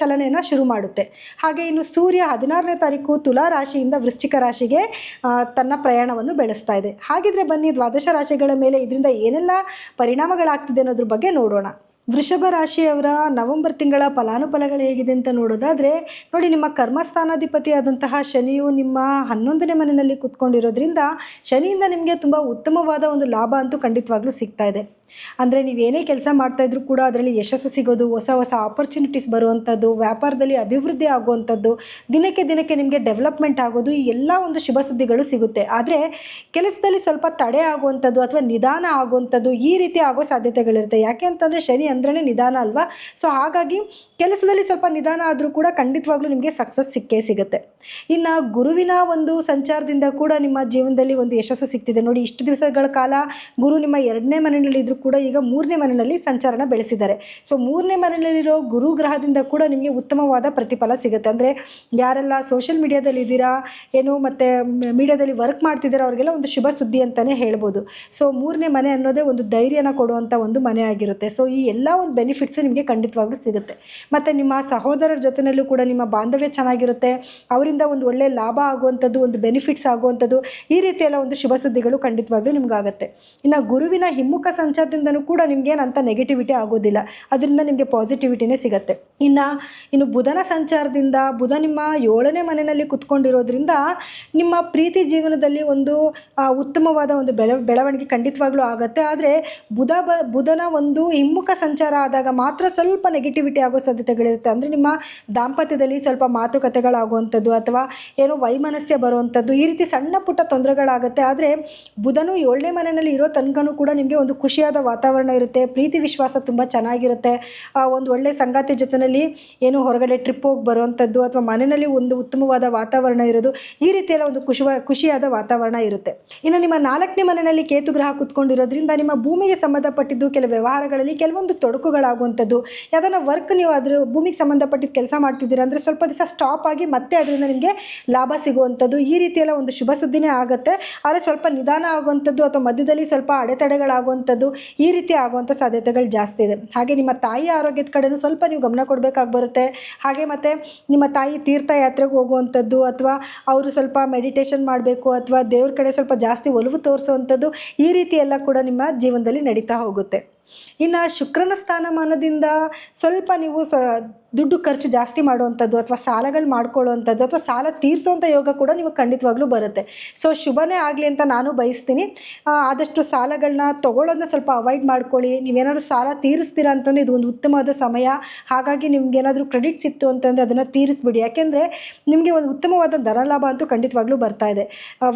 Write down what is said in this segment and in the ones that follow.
ಚಲನೆಯನ್ನು ಶುರು ಮಾಡುತ್ತೆ. ಹಾಗೆ ಇನ್ನು ಸೂರ್ಯ ಹದಿನಾರನೇ ತಾರೀಕು ತುಲಾ ರಾಶಿಯಿಂದ ವೃಶ್ಚಿಕ ರಾಶಿಗೆ ತನ್ನ ಪ್ರಯಾಣವನ್ನು ಬೆಳೆಸ್ತಾ ಇದೆ. ಹಾಗಿದ್ರೆ ಬನ್ನಿ ದ್ವಾದಶ ರಾಶಿಗಳ ಮೇಲೆ ಇದರಿಂದ ಏನೆಲ್ಲ ಪರಿಣಾಮಗಳಾಗ್ತಿದೆ ಅನ್ನೋದ್ರ ಬಗ್ಗೆ ನೋಡೋಣ. ವೃಷಭ ರಾಶಿಯವರ ನವೆಂಬರ್ ತಿಂಗಳ ಫಲಾನುಫಲಗಳು ಹೇಗಿದೆ ಅಂತ ನೋಡೋದಾದರೆ, ನೋಡಿ ನಿಮ್ಮ ಕರ್ಮಸ್ಥಾನಾಧಿಪತಿ ಆದಂತಹ ಶನಿಯು ನಿಮ್ಮ ಹನ್ನೊಂದನೇ ಮನೆಯಲ್ಲಿ ಕುತ್ಕೊಂಡಿರೋದ್ರಿಂದ, ಶನಿಯಿಂದ ನಿಮಗೆ ತುಂಬ ಉತ್ತಮವಾದ ಒಂದು ಲಾಭ ಅಂತೂ ಖಂಡಿತವಾಗ್ಲೂ ಸಿಗ್ತಾ ಇದೆ. ಅಂದರೆ ನೀವೇನೇ ಕೆಲಸ ಮಾಡ್ತಾಯಿದ್ರು ಕೂಡ ಅದರಲ್ಲಿ ಯಶಸ್ಸು ಸಿಗೋದು, ಹೊಸ ಹೊಸ ಆಪರ್ಚುನಿಟೀಸ್ ಬರುವಂಥದ್ದು ವ್ಯಾಪಾರದಲ್ಲಿ ಅಭಿವೃದ್ಧಿ ಆಗುವಂಥದ್ದು ದಿನಕ್ಕೆ ದಿನಕ್ಕೆ ನಿಮಗೆ ಡೆವಲಪ್ಮೆಂಟ್ ಆಗೋದು, ಈ ಎಲ್ಲ ಒಂದು ಶುಭ ಸುದ್ದಿಗಳು ಸಿಗುತ್ತೆ. ಆದರೆ ಕೆಲಸದಲ್ಲಿ ಸ್ವಲ್ಪ ತಡೆ ಆಗುವಂಥದ್ದು ಅಥವಾ ನಿಧಾನ ಆಗುವಂಥದ್ದು ಈ ರೀತಿ ಆಗೋ ಸಾಧ್ಯತೆಗಳಿರುತ್ತೆ. ಯಾಕೆ ಅಂತಂದರೆ ಶನಿ ಅಂದ್ರೇ ನಿಧಾನ ಅಲ್ವಾ? ಸೊ ಹಾಗಾಗಿ ಕೆಲಸದಲ್ಲಿ ಸ್ವಲ್ಪ ನಿಧಾನ ಆದರೂ ಕೂಡ ಖಂಡಿತವಾಗ್ಲೂ ನಿಮಗೆ ಸಕ್ಸಸ್ ಸಿಕ್ಕೇ ಸಿಗುತ್ತೆ. ಇನ್ನು ಗುರುವಿನ ಒಂದು ಸಂಚಾರದಿಂದ ಕೂಡ ನಿಮ್ಮ ಜೀವನದಲ್ಲಿ ಒಂದು ಯಶಸ್ಸು ಸಿಗ್ತಿದೆ. ನೋಡಿ, ಇಷ್ಟು ದಿವಸಗಳ ಕಾಲ ಗುರು ನಿಮ್ಮ ಎರಡನೇ ಮನೆಯಲ್ಲಿ ಇದ್ರೂ ಕೂಡ ಈಗ ಮೂರನೇ ಮನೆಯಲ್ಲಿ ಸಂಚಾರನ ಬೆಳೆಸಿದ್ದಾರೆ. ಸೊ ಮೂರನೇ ಮನೆಯಲ್ಲಿರೋ ಗುರು ಗ್ರಹದಿಂದ ಕೂಡ ನಿಮಗೆ ಉತ್ತಮವಾದ ಪ್ರತಿಫಲ ಸಿಗುತ್ತೆ. ಅಂದರೆ ಯಾರೆಲ್ಲ ಸೋಷಿಯಲ್ ಮೀಡಿಯಾದಲ್ಲಿ ಇದ್ದೀರಾ, ಏನು ಮತ್ತು ಮೀಡಿಯಾದಲ್ಲಿ ವರ್ಕ್ ಮಾಡ್ತಿದ್ದೀರಾ, ಅವರಿಗೆಲ್ಲ ಒಂದು ಶುಭ ಸುದ್ದಿ ಅಂತಲೇ ಹೇಳ್ಬೋದು. ಸೊ ಮೂರನೇ ಮನೆ ಅನ್ನೋದೇ ಒಂದು ಧೈರ್ಯನ ಕೊಡುವಂಥ ಒಂದು ಮನೆ ಆಗಿರುತ್ತೆ. ಸೊ ಈ ಎಲ್ಲ ಒಂದು ಬೆನಿಫಿಟ್ಸು ನಿಮಗೆ ಖಂಡಿತವಾಗ್ಲೂ ಸಿಗುತ್ತೆ. ಮತ್ತು ನಿಮ್ಮ ಸಹೋದರರ ಜೊತೆಯಲ್ಲೂ ಕೂಡ ನಿಮ್ಮ ಬಾಂಧವ್ಯ ಚೆನ್ನಾಗಿರುತ್ತೆ. ಅವರಿಂದ ಒಂದು ಒಳ್ಳೆಯ ಲಾಭ ಆಗುವಂಥದ್ದು, ಒಂದು ಬೆನಿಫಿಟ್ಸ್ ಆಗುವಂಥದ್ದು, ಈ ರೀತಿಯೆಲ್ಲ ಒಂದು ಶುಭ ಸುದ್ದಿಗಳು ಖಂಡಿತವಾಗ್ಲೂ ನಿಮಗಾಗುತ್ತೆ. ಇನ್ನು ಗುರುವಿನ ಹಿಮ್ಮುಖ ಸಂಚಾರದಿಂದನೂ ಕೂಡ ನಿಮ್ಗೇನಂತ ನೆಗೆಟಿವಿಟಿ ಆಗೋದಿಲ್ಲ. ಅದರಿಂದ ನಿಮಗೆ ಪಾಸಿಟಿವಿಟಿನೇ ಸಿಗುತ್ತೆ. ಇನ್ನು ಇನ್ನು ಬುಧನ ಸಂಚಾರದಿಂದ, ಬುಧ ನಿಮ್ಮ ಏಳನೇ ಮನೆಯಲ್ಲಿ ಕುತ್ಕೊಂಡಿರೋದ್ರಿಂದ ನಿಮ್ಮ ಪ್ರೀತಿ ಜೀವನದಲ್ಲಿ ಒಂದು ಉತ್ತಮವಾದ ಒಂದು ಬೆಳ, ಬೆಳವಣಿಗೆ ಖಂಡಿತವಾಗ್ಲೂ ಆಗುತ್ತೆ. ಆದರೆ ಬುಧ ಬ, ಬುಧನ ಒಂದು ಹಿಮ್ಮುಖ ಸಂಚಾರ ಆದಾಗ ಮಾತ್ರ ಸ್ವಲ್ಪ ನೆಗೆಟಿವಿಟಿ ಆಗೋ ಸಾಧ್ಯತೆಗಳಿರುತ್ತೆ. ಅಂದರೆ ನಿಮ್ಮ ದಾಂಪತ್ಯದಲ್ಲಿ ಸ್ವಲ್ಪ ಮಾತುಕತೆಗಳಾಗುವಂಥದ್ದು ಅಥವಾ ಏನೋ ವೈಮನಸ್ಯ ಬರುವಂಥದ್ದು ಈ ರೀತಿ ಸಣ್ಣ ಪುಟ್ಟ ತೊಂದರೆಗಳಾಗುತ್ತೆ. ಆದರೆ ಬುಧನು ಏಳನೇ ಮನೆಯಲ್ಲಿ ಇರೋ ತನಕನೂ ಕೂಡ ನಿಮಗೆ ಒಂದು ಖುಷಿಯಾದ ವಾತಾವರಣ ಇರುತ್ತೆ, ಪ್ರೀತಿ ವಿಶ್ವಾಸ ತುಂಬ ಚೆನ್ನಾಗಿರುತ್ತೆ. ಒಂದು ಒಳ್ಳೆ ಸಂಗಾತಿ ಜೊತೆಯಲ್ಲಿ ಏನು ಹೊರಗಡೆ ಟ್ರಿಪ್ ಹೋಗಿ ಬರುವಂಥದ್ದು ಅಥವಾ ಮನೆಯಲ್ಲಿ ಒಂದು ಉತ್ತಮವಾದ ವಾತಾವರಣ ಇರೋದು, ಈ ರೀತಿಯೆಲ್ಲ ಒಂದು ಖುಷಿ ಖುಷಿಯಾದ ವಾತಾವರಣ ಇರುತ್ತೆ. ಇನ್ನು ನಿಮ್ಮ ನಾಲ್ಕನೇ ಮನೆಯಲ್ಲಿ ಕೇತು ಗ್ರಹ ಕುತ್ಕೊಂಡಿರೋದ್ರಿಂದ ನಿಮ್ಮ ಭೂಮಿಗೆ ಸಂಬಂಧಪಟ್ಟಿದ್ದು ಕೆಲವು ವ್ಯವಹಾರಗಳಲ್ಲಿ ಕೆಲವೊಂದು ತೊಡಕುಗಳಾಗುವಂಥದ್ದು. ಯಾವ್ದಾನ ವರ್ಕ್ ನೀವು ಅದ್ರ ಭೂಮಿಗೆ ಸಂಬಂಧಪಟ್ಟಿದ್ದು ಕೆಲಸ ಮಾಡ್ತಿದ್ದೀರಾ ಅಂದರೆ ಸ್ವಲ್ಪ ದಿವಸ ಸ್ಟಾಪ್ ಆಗಿ ಮತ್ತೆ ಅದರಿಂದ ನಿಮಗೆ ಲಾಭ ಸಿಗುವಂಥದ್ದು. ಈ ರೀತಿಯೆಲ್ಲ ಒಂದು ಶುಭ ಸುದ್ದಿನೇ ಆಗುತ್ತೆ. ಆದರೆ ಸ್ವಲ್ಪ ನಿಧಾನ ಆಗುವಂಥದ್ದು ಅಥವಾ ಮಧ್ಯದಲ್ಲಿ ಸ್ವಲ್ಪ ಅಡೆತಡೆಗಳಾಗುವಂಥದ್ದು. ಈ ರೀತಿ ಆಗುವಂಥ ಸಾಧ್ಯತೆಗಳು ಜಾಸ್ತಿ ಇದೆ. ಹಾಗೆ ನಿಮ್ಮ ತಾಯಿ ಆರೋಗ್ಯದ ಕಡೆಯೂ ಸ್ವಲ್ಪ ನೀವು ಗಮನ ಕೊಡಬೇಕಾಗಿ ಬರುತ್ತೆ. ಹಾಗೆ ಮತ್ತು ನಿಮ್ಮ ತಾಯಿ ತೀರ್ಥಯಾತ್ರೆಗೆ ಹೋಗುವಂಥದ್ದು ಅಥವಾ ಅವರು ಸ್ವಲ್ಪ ಮೆಡಿಟೇಷನ್ ಮಾಡಬೇಕು ಅಥವಾ ದೇವ್ರ ಕಡೆ ಸ್ವಲ್ಪ ಜಾಸ್ತಿ ಒಲವು ತೋರಿಸುವಂಥದ್ದು ಈ ರೀತಿ ಎಲ್ಲ ಕೂಡ ನಿಮ್ಮ ಜೀವನದಲ್ಲಿ ನಡೀತಾ ಹೋಗುತ್ತೆ. ಇನ್ನು ಶುಕ್ರನ ಸ್ಥಾನಮಾನದಿಂದ ಸ್ವಲ್ಪ ನೀವು ಸ್ವ ದುಡ್ಡು ಖರ್ಚು ಜಾಸ್ತಿ ಮಾಡುವಂಥದ್ದು ಅಥವಾ ಸಾಲಗಳು ಮಾಡ್ಕೊಳ್ಳುವಂಥದ್ದು ಅಥವಾ ಸಾಲ ತೀರಿಸುವಂಥ ಯೋಗ ಕೂಡ ನಿಮಗೆ ಖಂಡಿತವಾಗ್ಲೂ ಬರುತ್ತೆ. ಸೊ ಶುಭನೇ ಆಗಲಿ ಅಂತ ನಾನು ಬಯಸ್ತೀನಿ. ಆದಷ್ಟು ಸಾಲಗಳನ್ನ ತೊಗೊಳ್ಳೋದನ್ನ ಸ್ವಲ್ಪ ಅವಾಯ್ಡ್ ಮಾಡ್ಕೊಳ್ಳಿ. ನೀವೇನಾದರೂ ಸಾಲ ತೀರಿಸ್ತೀರಾ ಅಂತಂದರೆ ಇದು ಒಂದು ಉತ್ತಮವಾದ ಸಮಯ. ಹಾಗಾಗಿ ನಿಮ್ಗೆ ಏನಾದರೂ ಕ್ರೆಡಿಟ್ ಸಿತ್ತು ಅಂತಂದರೆ ಅದನ್ನು ತೀರಿಸ್ಬಿಡಿ. ಯಾಕೆಂದರೆ ನಿಮಗೆ ಒಂದು ಉತ್ತಮವಾದ ದರ ಲಾಭ ಅಂತೂ ಖಂಡಿತವಾಗ್ಲೂ ಬರ್ತಾ ಇದೆ.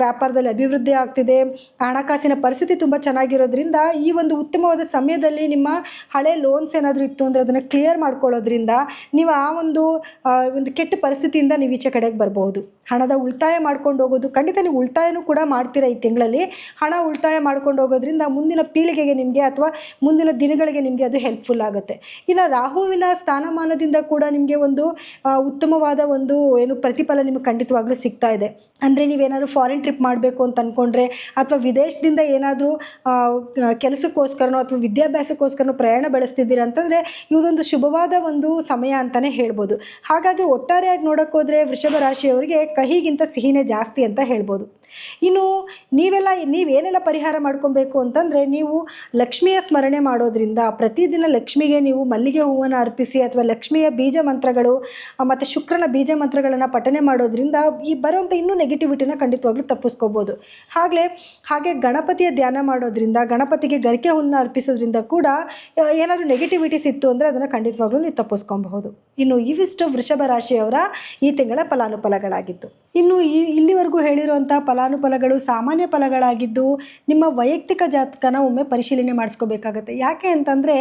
ವ್ಯಾಪಾರದಲ್ಲಿ ಅಭಿವೃದ್ಧಿ ಆಗ್ತಿದೆ. ಹಣಕಾಸಿನ ಪರಿಸ್ಥಿತಿ ತುಂಬ ಚೆನ್ನಾಗಿರೋದ್ರಿಂದ ಈ ಒಂದು ಉತ್ತಮವಾದ ಸಮಯದಲ್ಲಿ ನಿಮ್ಮ ಹಳೆ ಲೋನ್ಸ್ ಏನಾದರೂ ಇತ್ತು ಅಂದರೆ ಅದನ್ನು ಕ್ಲಿಯರ್ ಮಾಡ್ಕೊಳ್ಳೋದ್ರಿಂದ ನೀವು ಆ ಒಂದು ಒಂದು ಕೆಟ್ಟ ಪರಿಸ್ಥಿತಿಯಿಂದ ನೀವು ಈಚೆ ಕಡೆಗೆ ಬರಬಹುದು ಹಣದ ಉಳಿತಾಯ ಮಾಡ್ಕೊಂಡು ಹೋಗೋದು. ಖಂಡಿತ ನೀವು ಉಳಿತಾಯನೂ ಕೂಡ ಮಾಡ್ತೀರ ಈ ತಿಂಗಳಲ್ಲಿ. ಹಣ ಉಳಿತಾಯ ಮಾಡ್ಕೊಂಡು ಹೋಗೋದ್ರಿಂದ ಮುಂದಿನ ಪೀಳಿಗೆಗೆ ನಿಮಗೆ ಅಥವಾ ಮುಂದಿನ ದಿನಗಳಿಗೆ ನಿಮಗೆ ಅದು ಹೆಲ್ಪ್ಫುಲ್ ಆಗುತ್ತೆ. ಇನ್ನು ರಾಹುವಿನ ಸ್ಥಾನಮಾನದಿಂದ ಕೂಡ ನಿಮಗೆ ಒಂದು ಉತ್ತಮವಾದ ಒಂದು ಏನು ಪ್ರತಿಫಲ ನಿಮಗೆ ಖಂಡಿತವಾಗ್ಲೂ ಸಿಗ್ತಾ ಇದೆ. ಅಂದರೆ ನೀವೇನಾದ್ರು ಫಾರಿನ್ ಟ್ರಿಪ್ ಮಾಡಬೇಕು ಅಂತ ಅಂದ್ಕೊಂಡ್ರೆ ಅಥವಾ ವಿದೇಶದಿಂದ ಏನಾದರೂ ಕೆಲಸಕ್ಕೋಸ್ಕರನೋ ಅಥವಾ ವಿದ್ಯಾಭ್ಯಾಸಕ್ಕೋಸ್ಕರನೋ ಪ್ರಯಾಣ ಬೆಳೆಸ್ತಿದ್ದೀರ ಅಂತಂದರೆ ಇದೊಂದು ಶುಭವಾದ ಒಂದು ಸಮಯ ಅಂತಲೇ ಹೇಳ್ಬೋದು. ಹಾಗಾಗಿ ಒಟ್ಟಾರೆಯಾಗಿ ನೋಡೋಕ್ಕೋದ್ರೆ ವೃಷಭ ರಾಶಿಯವರಿಗೆ ಕಹಿಗಿಂತ ಸಿಹಿನೇ ಜಾಸ್ತಿ ಅಂತ ಹೇಳ್ಬೋದು. ಇನ್ನು ನೀವೆಲ್ಲ, ನೀವೇನೆಲ್ಲ ಪರಿಹಾರ ಮಾಡ್ಕೊಬೇಕು ಅಂತಂದರೆ ನೀವು ಲಕ್ಷ್ಮಿಯ ಸ್ಮರಣೆ ಮಾಡೋದ್ರಿಂದ ಪ್ರತಿದಿನ ಲಕ್ಷ್ಮಿಗೆ ನೀವು ಮಲ್ಲಿಗೆ ಹೂವನ್ನು ಅರ್ಪಿಸಿ ಅಥವಾ ಲಕ್ಷ್ಮಿಯ ಬೀಜ ಮಂತ್ರಗಳು ಮತ್ತು ಶುಕ್ರನ ಬೀಜ ಮಂತ್ರಗಳನ್ನು ಪಠನೆ ಮಾಡೋದ್ರಿಂದ ಈ ಬರುವಂಥ ಇನ್ನೂ ನೆಗೆಟಿವಿಟಿನ ಖಂಡಿತವಾಗ್ಲೂ ತಪ್ಪಿಸ್ಕೋಬೋದು. ಹಾಗೆ ಹಾಗೆ ಗಣಪತಿಯ ಧ್ಯಾನ ಮಾಡೋದ್ರಿಂದ, ಗಣಪತಿಗೆ ಗರಿಕೆ ಹುಲ್ಲನ್ನ ಅರ್ಪಿಸೋದ್ರಿಂದ ಕೂಡ ಏನಾದರೂ ನೆಗೆಟಿವಿಟೀಸ್ ಇತ್ತು ಅಂದರೆ ಅದನ್ನು ಖಂಡಿತವಾಗ್ಲೂ ನೀವು ತಪ್ಪಿಸ್ಕೊಬಹುದು. ಇನ್ನು ಇವಿಷ್ಟು ವೃಷಭ ರಾಶಿಯವರ ಈ ತಿಂಗಳ ಫಲಾನುಫಲಗಳಾಗಿತ್ತು. ಇನ್ನು ಇಲ್ಲಿವರೆಗೂ ಹೇಳಿರುವಂಥ ಫಲಾನುಫಲಗಳು ಸಾಮಾನ್ಯ ಫಲಗಳಾಗಿದ್ದು ನಿಮ್ಮ ವೈಯಕ್ತಿಕ ಜಾತಕನ ಒಮ್ಮೆ ಪರಿಶೀಲನೆ ಮಾಡಿಸ್ಕೋಬೇಕಾಗತ್ತೆ. ಯಾಕೆ ಅಂತಂದರೆ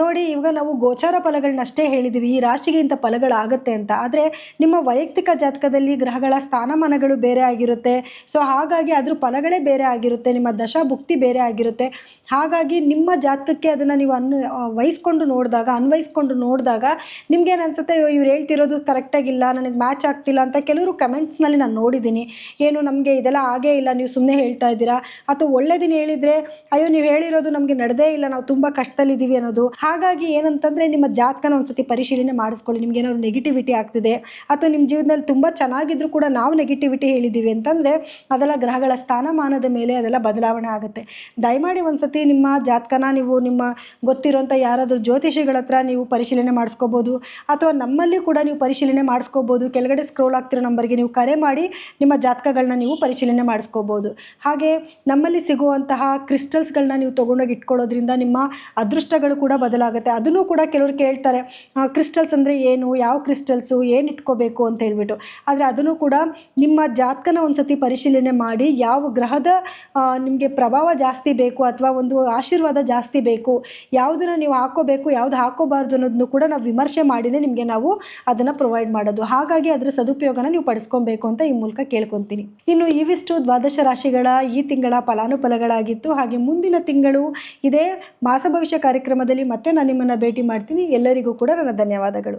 ನೋಡಿ, ಇವಾಗ ನಾವು ಗೋಚಾರ ಫಲಗಳನ್ನಷ್ಟೇ ಹೇಳಿದ್ದೀವಿ ಈ ರಾಶಿಗೆ ಇಂಥ ಫಲಗಳಾಗುತ್ತೆ ಅಂತ. ಆದರೆ ನಿಮ್ಮ ವೈಯಕ್ತಿಕ ಜಾತಕದಲ್ಲಿ ಗ್ರಹಗಳ ಸ್ಥಾನಮಾನಗಳು ಬೇರೆ ಆಗಿರುತ್ತೆ. ಸೊ ಹಾಗಾಗಿ ಅದ್ರ ಫಲಗಳೇ ಬೇರೆ ಆಗಿರುತ್ತೆ, ನಿಮ್ಮ ದಶಾ ಭುಕ್ತಿ ಬೇರೆ ಆಗಿರುತ್ತೆ. ಹಾಗಾಗಿ ನಿಮ್ಮ ಜಾತಕಕ್ಕೆ ಅದನ್ನು ನೀವು ಅನ್ ವಹಿಸ್ಕೊಂಡು ನೋಡಿದಾಗ ಅನ್ವಯಿಸ್ಕೊಂಡು ನೋಡಿದಾಗ ನಿಮ್ಗೇನು ಅನ್ಸುತ್ತೆ ಇವ್ರು ಹೇಳ್ತಿರೋದು ಕರೆಕ್ಟಾಗಿಲ್ಲ ನನಗೆ ಮ್ಯಾಚ್ ಆಗ್ತಿಲ್ಲ ಅಂತ ಕೆಲವರು ಕಮೆಂಟ್ಸ್ನಲ್ಲಿ ನಾನು ನೋಡಿದ್ದೀನಿ. ಏನು ನಮಗೆ ಇದೆಲ್ಲ ಆಗೇ ಇಲ್ಲ, ನೀವು ಸುಮ್ಮನೆ ಹೇಳ್ತಾ ಇದ್ದೀರಾ? ಅಥವಾ ಒಳ್ಳೆದಿನ ಹೇಳಿದರೆ, ಅಯ್ಯೋ, ನೀವು ಹೇಳಿರೋದು ನಮಗೆ ನಡೆದೇ ಇಲ್ಲ, ನಾವು ತುಂಬ ಕಷ್ಟದಲ್ಲಿದ್ದೀವಿ ಅನ್ನೋದು. ಹಾಗಾಗಿ ಏನಂತಂದರೆ, ನಿಮ್ಮ ಜಾತಕನ ಒಂದ್ಸತಿ ಪರಿಶೀಲನೆ ಮಾಡಿಸ್ಕೊಳ್ಳಿ. ನಿಮ್ಗೆ ಏನಾದ್ರು ನೆಗೆಟಿವಿಟಿ ಆಗ್ತಿದೆ, ಅಥವಾ ನಿಮ್ಮ ಜೀವನದಲ್ಲಿ ತುಂಬ ಚೆನ್ನಾಗಿದ್ರು ಕೂಡ ನಾವು ನೆಗೆಟಿವಿಟಿ ಹೇಳಿದ್ದೀವಿ ಅಂತಂದರೆ, ಅದೆಲ್ಲ ಗ್ರಹಗಳ ಸ್ಥಾನಮಾನದ ಮೇಲೆ ಅದೆಲ್ಲ ಬದಲಾವಣೆ ಆಗುತ್ತೆ. ದಯಮಾಡಿ ಒಂದ್ಸತಿ ನಿಮ್ಮ ಜಾತಕನ ನೀವು, ನಿಮ್ಮ ಗೊತ್ತಿರೋಂಥ ಯಾರಾದರೂ ಜ್ಯೋತಿಷಿಗಳ ಹತ್ರ ನೀವು ಪರಿಶೀಲನೆ ಮಾಡಿಸ್ಕೋಬೋದು, ಅಥವಾ ನಮ್ಮಲ್ಲಿ ಕೂಡ ನೀವು ಪರಿಶೀಲನೆ ಮಾಡಿಸ್ಕೋಬೋದು. ಕೆಳಗಡೆ ಸ್ಕ್ರೋಲ್ ಆಗ್ತಿರೋ ನಂಬರ್ಗೆ ನೀವು ಕರೆ ಮಾಡಿ, ನಿಮ್ಮ ಜಾತಕಗಳನ್ನ ನೀವು ಪರಿಶೀಲನೆ ಮಾಡಿಸ್ಕೋಬೋದು. ಹಾಗೆ ನಮ್ಮಲ್ಲಿ ಸಿಗುವಂತಹ ಕ್ರಿಸ್ಟಲ್ಸ್ಗಳನ್ನ ನೀವು ತೊಗೊಂಡೋಗಿ ಇಟ್ಕೊಳ್ಳೋದ್ರಿಂದ ನಿಮ್ಮ ಅದೃಷ್ಟಗಳು ಕೂಡ ಬದಲಾಗುತ್ತೆ. ಅದನ್ನು ಕೂಡ ಕೆಲವರು ಕೇಳ್ತಾರೆ ಕ್ರಿಸ್ಟಲ್ಸ್ ಅಂದರೆ ಏನು, ಯಾವ ಕ್ರಿಸ್ಟಲ್ಸು ಏನು ಇಟ್ಕೋಬೇಕು ಅಂತ ಹೇಳ್ಬಿಟ್ಟು. ಆದರೆ ಅದನ್ನು ಕೂಡ ನಿಮ್ಮ ಜಾತಕನ ಒಂದ್ಸತಿ ಪರಿಶೀಲನೆ ಮಾಡಿ, ಯಾವ ಗ್ರಹದ ನಿಮಗೆ ಪ್ರಭಾವ ಜಾಸ್ತಿ ಬೇಕು ಅಥವಾ ಒಂದು ಆಶೀರ್ವಾದ ಜಾಸ್ತಿ ಬೇಕು, ಯಾವುದನ್ನು ನೀವು ಹಾಕೋಬೇಕು ಯಾವುದು ಹಾಕೋಬಾರ್ದು ಅನ್ನೋದನ್ನು ಕೂಡ ನಾವು ವಿಮರ್ಶೆ ಮಾಡಿನೇ ನಿಮಗೆ ನಾವು ಅದನ್ನು ಪ್ರೊವೈಡ್ ಮಾಡೋದು. ಹಾಗಾಗಿ ಅದರ ಸದುಪಯೋಗನ ನೀವು ಪಡಿಸ್ಕೊಬೇಕು ಅಂತ ಈ ಮೂಲಕ ಕೇಳ್ಕೊತೀನಿ. ಇನ್ನು ಇವಿಷ್ಟು ದ್ವಾದಶ ರಾಶಿಗಳ ಈ ತಿಂಗಳ ಫಲಾನುಫಲಗಳಾಗಿತ್ತು. ಹಾಗೆ ಮುಂದಿನ ತಿಂಗಳು ಇದೇ ಮಾಸ ಭವಿಷ್ಯ ಕಾರ್ಯಕ್ರಮದಲ್ಲಿ ಮತ್ತೆ ನಾನು ನಿಮ್ಮನ್ನು ಭೇಟಿ ಮಾಡ್ತೀನಿ. ಎಲ್ಲರಿಗೂ ಕೂಡ ನನ್ನ ಧನ್ಯವಾದಗಳು.